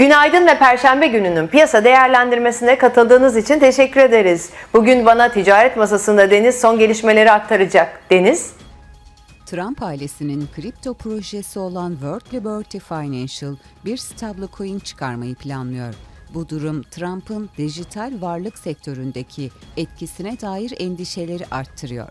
Günaydın ve Perşembe gününün piyasa değerlendirmesine katıldığınız için teşekkür ederiz. Bugün bana ticaret masasında Deniz son gelişmeleri aktaracak. Deniz? Trump ailesinin kripto projesi olan World Liberty Financial bir stablecoin çıkarmayı planlıyor. Bu durum Trump'ın dijital varlık sektöründeki etkisine dair endişeleri arttırıyor.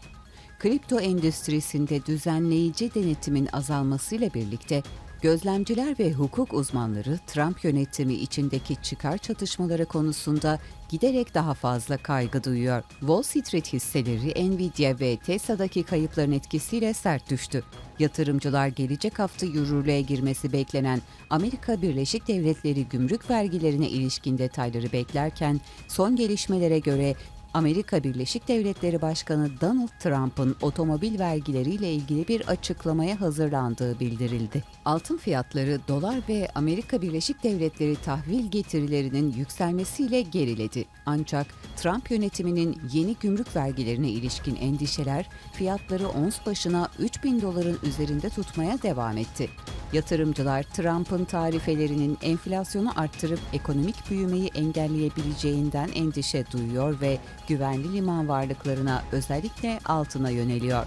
Kripto endüstrisinde düzenleyici denetimin azalmasıyla birlikte gözlemciler ve hukuk uzmanları Trump yönetimi içindeki çıkar çatışmaları konusunda giderek daha fazla kaygı duyuyor. Wall Street hisseleri Nvidia ve Tesla'daki kayıpların etkisiyle sert düştü. Yatırımcılar gelecek hafta yürürlüğe girmesi beklenen Amerika Birleşik Devletleri gümrük vergilerine ilişkin detayları beklerken son gelişmelere göre Amerika Birleşik Devletleri Başkanı Donald Trump'ın otomobil vergileriyle ilgili bir açıklamaya hazırlandığı bildirildi. Altın fiyatları dolar ve Amerika Birleşik Devletleri tahvil getirilerinin yükselmesiyle geriledi. Ancak Trump yönetiminin yeni gümrük vergilerine ilişkin endişeler fiyatları ons başına 3000 doların üzerinde tutmaya devam etti. Yatırımcılar Trump'ın tarifelerinin enflasyonu arttırıp ekonomik büyümeyi engelleyebileceğinden endişe duyuyor ve güvenli liman varlıklarına özellikle altına yöneliyor.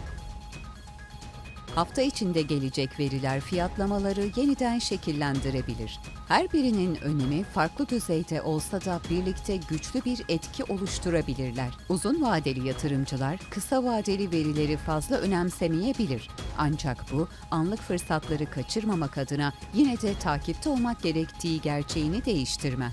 Hafta içinde gelecek veriler fiyatlamaları yeniden şekillendirebilir. Her birinin önemi farklı düzeyde olsa da birlikte güçlü bir etki oluşturabilirler. Uzun vadeli yatırımcılar kısa vadeli verileri fazla önemsemeyebilir. Ancak bu anlık fırsatları kaçırmamak adına yine de takipte olmak gerektiği gerçeğini değiştirmez.